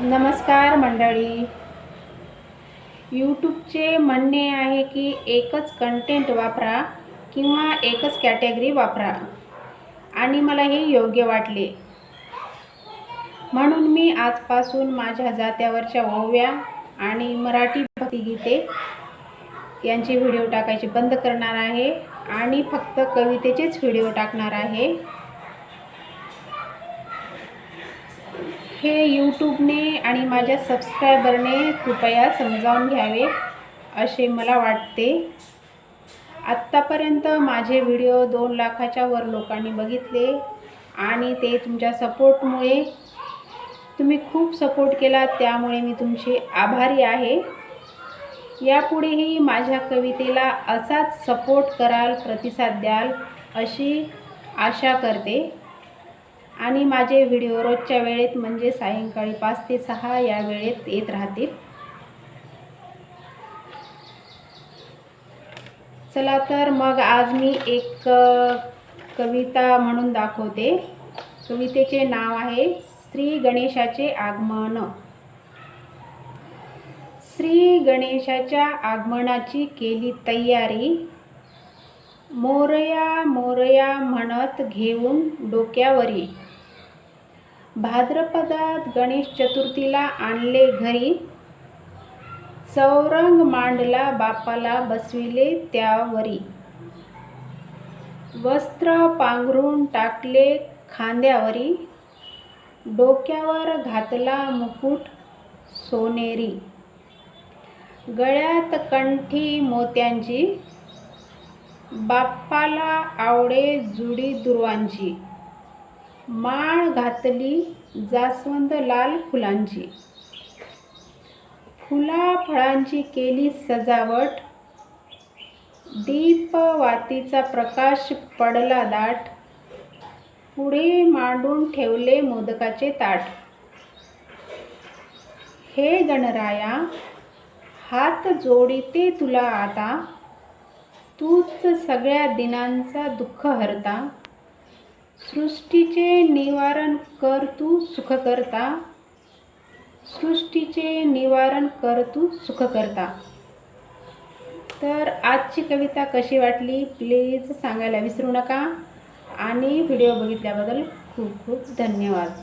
नमस्कार मंडळी. यूट्यूबचे म्हणणे आहे की एकच कंटेंट वापरा किंवा एकच कॅटेगरी वापरा. आणि मला हे योग्य वाटले. म्हणून मी आजपासून माझ्या जात्यावरच्या ओव्या आणि मराठी भक्तिगीते यांचे व्हिडिओ टाकायचे बंद करणार आहे आणि फक्त कवितेचेच व्हिडिओ टाकणार आहे. हे यूट्यूबने आणि माझ्या सबस्क्रायबरने कृपया समजावून घ्यावे असे मला वाटते. आत्तापर्यंत माझे व्हिडिओ दोन लाखाच्या वर लोकांनी बघितले आणि ते तुमच्या सपोर्टमुळे तुम्ही खूप सपोर्ट केला त्यामुळे मी तुमची आभारी आहे. यापुढेही माझ्या कवितेला असाच सपोर्ट कराल प्रतिसाद द्याल अशी आशा करते. आणि माझे व्हिडिओ रोजच्या वेळेत म्हणजे सायंकाळी पाच ते सहा या वेळेत येत राहतील. चला तर मग आज मी एक कविता म्हणून दाखवते. कवितेचे नाव आहे श्री गणेशाचे आगमन. श्री गणेशाच्या आगमनाची केली तयारी मोरया मोरया म्हणत घेऊन डोक्यावरी. भाद्रपदात गणेश चतुर्थीला आणले घरी चौरंग मांडला बापाला बसविले त्यावरी. वस्त्र पांघरून टाकले खांद्यावरी डोक्यावर घातला मुकुट सोनेरी. गळ्यात कंठी मोत्यांची बाप्पाला आवडे जुडी दुर्वांची. माळ घातली जास्वंद लाल फुलांची. फुला फळांची केली सजावट. दीपवातीचा प्रकाश पडला दाट. पुढे मांडून ठेवले मोदकाचे ताट. हे गणराया हात जोडिते तुला आता. तूच सगळ्या दिनांचा दुःख हरता. सृष्टीचे निवारण कर तू सुख करता सृष्टीचे निवारण कर तू सुख करता तर आजची कविता कशी वाटली? प्लीज सांगायला विसरू नका. आणि व्हिडिओ बघितल्याबद्दल खूप खूप धन्यवाद.